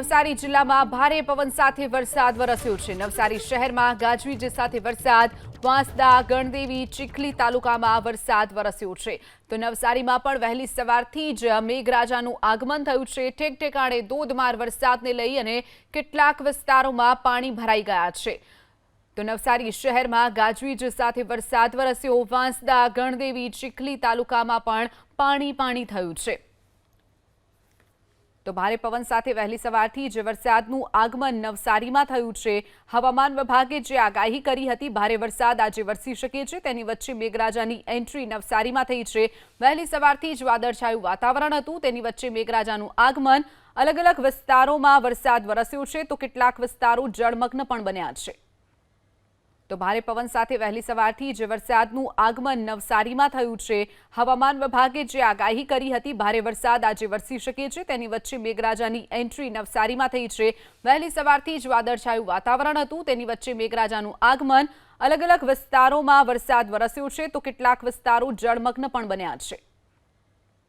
નવસારી જિલ્લામાં ભારે પવન સાથે વરસાદ વરસ્યો છે. નવસારી શહેરમાં ગાજવીજ સાથે વરસાદ, વાંસદા, ગણદેવી, ચીખલી તાલુકામાં વરસાદ વરસ્યો છે. તો નવસારીમાં પણ વહેલી સવારથી જ મેઘરાજાનું આગમન થયું છે. ઠેક ઠેકાણે ધોધમાર વરસાદને લઈ અને કેટલાક વિસ્તારોમાં પાણી ભરાઈ ગયા છે. તો નવસારી શહેરમાં ગાજવીજ સાથે વરસાદ વરસ્યો. વાંસદા, ગણદેવી, ચીખલી તાલુકામાં પણ પાણી પાણી થયું છે. તો ભારે પવન સાથે વહેલી સવારથી જે વરસાદનું આગમન નવસારીમાં થયું છે. હવામાન વિભાગે જે આગાહી કરી હતી, ભારે વરસાદ આજે વરસી શકે છે. તેની વચ્ચે મેઘરાજાની એન્ટ્રી નવસારીમાં થઈ છે. વહેલી સવારથી જ વાદળછાયું વાતાવરણ હતું. તેની વચ્ચે મેઘરાજાનું આગમન અલગ અલગ વિસ્તારોમાં વરસાદ વરસ્યો છે. તો કેટલાક વિસ્તારો જળમગ્ન પણ બન્યા છે. તો ભારે પવન સાથે વહેલી સવારથી જ વરસાદનું આગમન નવસારીમાં થયું છે. હવામાન વિભાગે જે આગાહી કરી હતી, ભારે વરસાદ આજે વરસી શકે છે. તેની વચ્ચે મેઘરાજાની એન્ટ્રી નવસારીમાં થઈ છે. વહેલી સવારથી જ વાદળછાયું વાતાવરણ હતું. તેની વચ્ચે મેઘરાજાનું આગમન અલગ અલગ વિસ્તારોમાં વરસાદ વરસ્યો છે. તો કેટલાક વિસ્તારો જળમગ્ન પણ બન્યા છે.